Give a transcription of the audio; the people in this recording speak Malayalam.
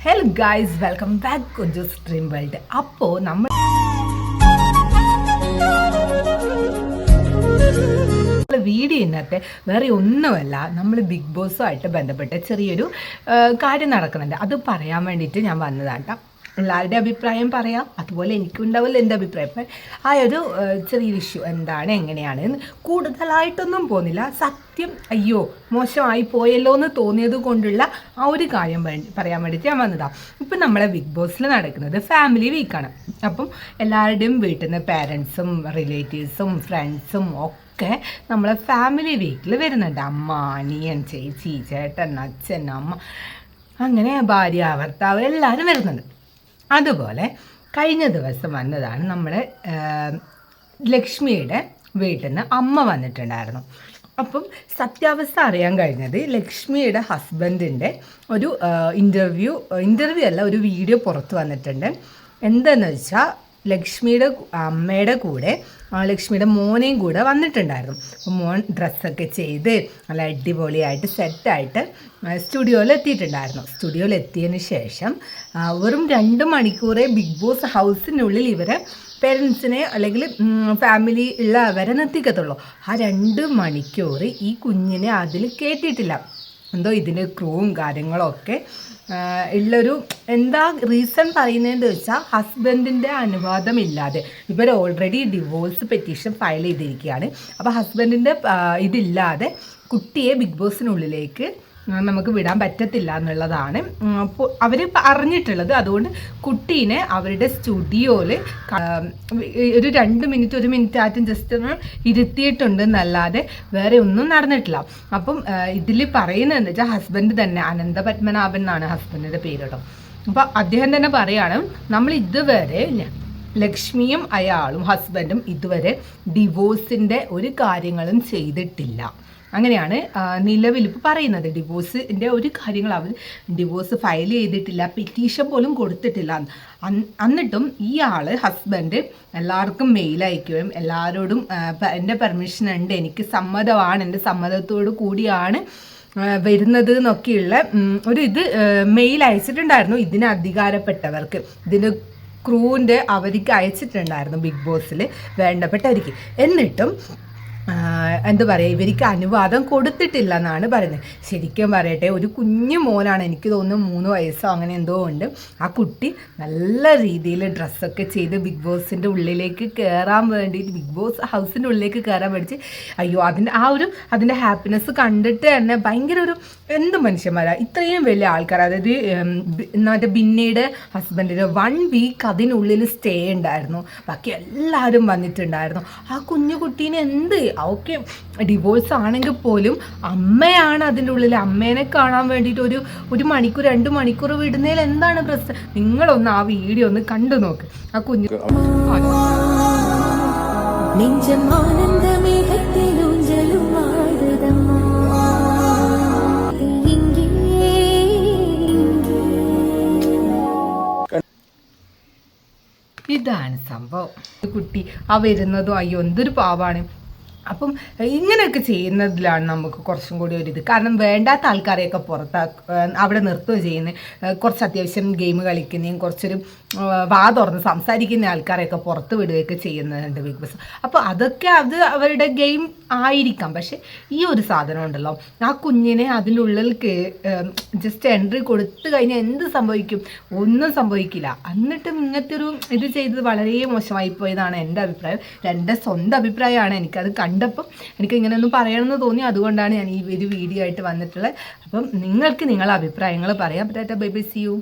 ഹലോ ഗായ്സ് വെൽക്കം ബാക്ക് കൊഞ്ചു സ്ട്രീം വേൾഡ് അപ്പോ നമ്മൾ വീഡിയോ ഇന്നത്തെ വേറെ ഒന്നുമല്ല നമ്മൾ ബിഗ് ബോസുമായിട്ട് ബന്ധപ്പെട്ട ചെറിയൊരു കാര്യം നടക്കുന്നുണ്ട് അത് പറയാൻ വേണ്ടിയിട്ട് ഞാൻ വന്നതാണ്. എല്ലാവരുടെ അഭിപ്രായം പറയാം. അതുപോലെ എനിക്കുണ്ടാവില്ല എന്റെ അഭിപ്രായം. ആ ഒരു ചെറിയ ഇഷ്യൂ എന്താണ് എങ്ങനെയാണ് കൂടുതലായിട്ടൊന്നും പോകുന്നില്ല. സത്യം അയ്യോ മോശമായി പോയല്ലോ എന്ന് തോന്നിയത് കൊണ്ടുള്ള ആ ഒരു കാര്യം പറയാൻ വേണ്ടിയിട്ട് ഞാൻ വന്നതാണ് ഇപ്പം നമ്മളെ ബിഗ് ബോസിൽ നടക്കുന്നത് ഫാമിലി വീക്കാണ് അപ്പം എല്ലാവരുടെയും വീട്ടിൽ നിന്ന് പാരൻസും റിലേറ്റീവ്സും ഫ്രണ്ട്സും ഒക്കെ നമ്മളെ ഫാമിലി വീക്കിൽ വരുന്നുണ്ട്. അമ്മ അനിയൻ ചേച്ചി ചേട്ടൻ അച്ഛൻ അമ്മ. അങ്ങനെ ഭാര്യ ഭർത്താവ് എല്ലാവരും വരുന്നുണ്ട്. അതുപോലെ കഴിഞ്ഞ ദിവസം വന്നതാണ് നമ്മൾ ലക്ഷ്മിയുടെ വീട്ടിൽ നിന്ന് അമ്മ വന്നിട്ടുണ്ടായിരുന്നു. അപ്പം സത്യാവസ്ഥ അറിയാൻ കഴിഞ്ഞത് ലക്ഷ്മിയുടെ ഹസ്ബൻഡിന്റെ ഒരു ഇന്റർവ്യൂ ഇന്റർവ്യൂ അല്ല ഒരു വീഡിയോ പുറത്ത് വന്നിട്ടുണ്ട്. എന്താണെന്ന് വെച്ചാൽ ലക്ഷ്മിയുടെ അമ്മയുടെ കൂടെ ലക്ഷ്മിയുടെ മോനെയും കൂടെ വന്നിട്ടുണ്ടായിരുന്നു. അപ്പോൾ മോൻ ഡ്രസ്സൊക്കെ ചെയ്ത് നല്ല അടിപൊളിയായിട്ട് സെറ്റായിട്ട് സ്റ്റുഡിയോയിൽ എത്തിയിട്ടുണ്ടായിരുന്നു സ്റ്റുഡിയോയിൽ എത്തിയതിന് ശേഷം വെറും രണ്ട് മണിക്കൂറേ ബിഗ് ബോസ് ഹൗസിനുള്ളിൽ ഇവരെ പേരൻസിനെ അല്ലെങ്കിൽ ഫാമിലി ഉള്ളവരെ നിർത്തിക്കത്തുള്ളൂ. ആ രണ്ട് മണിക്കൂർ ഈ കുഞ്ഞിനെ അതിൽ കേട്ടിട്ടില്ല. എന്തോ ഇതിന്റെ ക്രൂവും കാര്യങ്ങളൊക്കെ ഉള്ളൊരു എന്താ റീസൺ പറയുന്നതെന്ന് വെച്ചാൽ ഹസ്ബൻഡിന്റെ അനുവാദം ഇല്ലാതെ ഇവർ ഓൾറെഡി ഡിവോഴ്സ് പെറ്റീഷൻ ഫയൽ ചെയ്തിരിക്കുകയാണ് അപ്പോൾ ഹസ്ബൻഡിന്റെ ഇതില്ലാതെ കുട്ടിയെ ബിഗ് ബോസിനുള്ളിലേക്ക് നമുക്ക് വിടാൻ പറ്റത്തില്ല എന്നുള്ളതാണ്. അവർ അറിഞ്ഞിട്ടുള്ളത് അതുകൊണ്ട് കുട്ടീനെ അവരുടെ സ്റ്റുഡിയോയിൽ ഒരു രണ്ട് മിനിറ്റ് ഒരു മിനിറ്റ് ആറ്റും ജസ്റ്റ് ഒന്ന് ഇരുത്തിയിട്ടുണ്ട് എന്നല്ലാതെ വേറെ ഒന്നും നടന്നിട്ടില്ല. അപ്പം ഇതിൽ പറയുന്നത് വെച്ചാൽ ഹസ്ബൻഡ് തന്നെ അനന്ത പത്മനാഭൻ എന്നാണ് ഹസ്ബൻഡിന്റെ പേര് കേട്ടോ. അപ്പോൾ അദ്ദേഹം തന്നെ പറയാണ് നമ്മൾ ഇതുവരെ ലക്ഷ്മിയും അയാളും ഹസ്ബൻഡും ഇതുവരെ ഡിവോഴ്സിന്റെ ഒരു കാര്യങ്ങളും ചെയ്തിട്ടില്ല. അങ്ങനെയാണ് നിലവിൽ ഇപ്പോൾ പറയുന്നത്. ഡിവോഴ്സിന്റെ ഒരു കാര്യങ്ങൾ അവർ ഡിവോഴ്സ് ഫയൽ ചെയ്തിട്ടില്ല പെറ്റീഷൻ പോലും കൊടുത്തിട്ടില്ല. എന്നിട്ടും ഈ ആൾ ഹസ്ബൻഡ് എല്ലാവർക്കും മെയിൽ അയക്കുകയും എല്ലാവരോടും എന്റെ പെർമിഷൻ ഉണ്ട് എനിക്ക് സമ്മതമാണ് എന്റെ സമ്മതത്തോടു കൂടിയാണ് വരുന്നത് എന്നൊക്കെയുള്ള ഒരു ഇത് മെയിൽ അയച്ചിട്ടുണ്ടായിരുന്നു ഇതിന് അധികാരപ്പെട്ടവർക്ക്. ഇതിന് ക്രൂവിന്റെ അവർക്ക് അയച്ചിട്ടുണ്ടായിരുന്നു ബിഗ് ബോസിൽ വേണ്ടപ്പെട്ടവർക്ക്. എന്നിട്ടും എന്താ പറയുക ഇവർക്ക് അനുവാദം കൊടുത്തിട്ടില്ല എന്നാണ് പറയുന്നത്. ശരിക്കും പറയട്ടെ ഒരു കുഞ്ഞു മോനാണ് എനിക്ക് തോന്നുന്നു മൂന്ന് വയസ്സോ അങ്ങനെ എന്തോ ഉണ്ട്. ആ കുട്ടി നല്ല രീതിയിൽ ഡ്രസ്സൊക്കെ ചെയ്ത് ബിഗ് ബോസിന്റെ ഉള്ളിലേക്ക് കയറാൻ വേണ്ടിയിട്ട് ബിഗ് ബോസ് ഹൗസിന്റെ ഉള്ളിലേക്ക് കയറാൻ പഠിച്ച് അയ്യോ അതിന്റെ ആ ഒരു അതിന്റെ ഹാപ്പിനെസ് കണ്ടിട്ട് തന്നെ ഭയങ്കര ഒരു എന്ത് മനുഷ്യന്മാരാ ഇത്രയും വലിയ ആൾക്കാർ അതായത് മറ്റേ ബിന്നിയുടെ ഹസ്ബൻഡിന് വൺ വീക്ക് അതിനുള്ളിൽ സ്റ്റേ ഉണ്ടായിരുന്നു. ബാക്കി എല്ലാവരും വന്നിട്ടുണ്ടായിരുന്നു. ആ കുഞ്ഞു കുട്ടീനെ എന്ത് ഓക്കെ ഡിവോഴ്സ് ആണെങ്കിൽ പോലും അമ്മയാണ് അതിന്റെ ഉള്ളിൽ. അമ്മേനെ കാണാൻ വേണ്ടിയിട്ട് ഒരു ഒരു മണിക്കൂർ രണ്ട് മണിക്കൂർ വിടുന്നതിൽ എന്താണ് പ്രശ്നം? നിങ്ങളൊന്ന് ആ വീഡിയോ ഒന്ന് കണ്ടു നോക്ക്. ആ കുഞ്ഞു ഇതാണ് സംഭവം. കുട്ടി ആ വരുന്നതും അയ്യോ എന്തൊരു പാവാണ്. അപ്പം ഇങ്ങനെയൊക്കെ ചെയ്യുന്നതിലാണ് നമുക്ക് കുറച്ചും കൂടി ഒരു ഇത്. കാരണം വേണ്ടാത്ത ആൾക്കാരെയൊക്കെ പുറത്താ അവിടെ നിർത്തുകയും ചെയ്യുന്നത് കുറച്ച് അത്യാവശ്യം ഗെയിം കളിക്കുന്നതും കുറച്ചൊരു വാ തുറന്ന് സംസാരിക്കുന്ന ആൾക്കാരെയൊക്കെ പുറത്ത് വിടുകയൊക്കെ ചെയ്യുന്നുണ്ട് ബിഗ് ബോസ് അപ്പോൾ അതൊക്കെ അത് അവരുടെ ഗെയിം ആയിരിക്കാം. പക്ഷെ ഈ ഒരു സാധനം ഉണ്ടല്ലോ. ആ കുഞ്ഞിനെ അതിനുള്ളിൽ ജസ്റ്റ് എൻട്രി കൊടുത്തു കഴിഞ്ഞാൽ എന്ത് സംഭവിക്കും? ഒന്നും സംഭവിക്കില്ല. എന്നിട്ടും ഇങ്ങനത്തെ ഒരു ഇത് ചെയ്തത് വളരെ മോശമായി പോയതാണ് എന്റെ അഭിപ്രായം. എന്റെ സ്വന്തം അഭിപ്രായമാണ് എനിക്കത് കണ്ടപ്പം എനിക്ക് ഇങ്ങനെ പറയണമെന്ന് തോന്നി. അതുകൊണ്ടാണ് ഞാൻ ഈ ഒരു വീഡിയോ ആയിട്ട് വന്നിട്ടുള്ളത്. അപ്പം നിങ്ങൾക്ക് നിങ്ങളുടെ അഭിപ്രായങ്ങൾ പറയാം tata bye bye see you